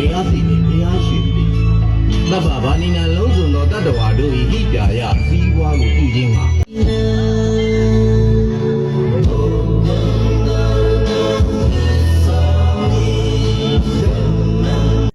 တရားသိတဲ့တရားရှင်သည်သဗ္ဗဗာနိနာလုံးစုံသောတတ္တဝါတို့၏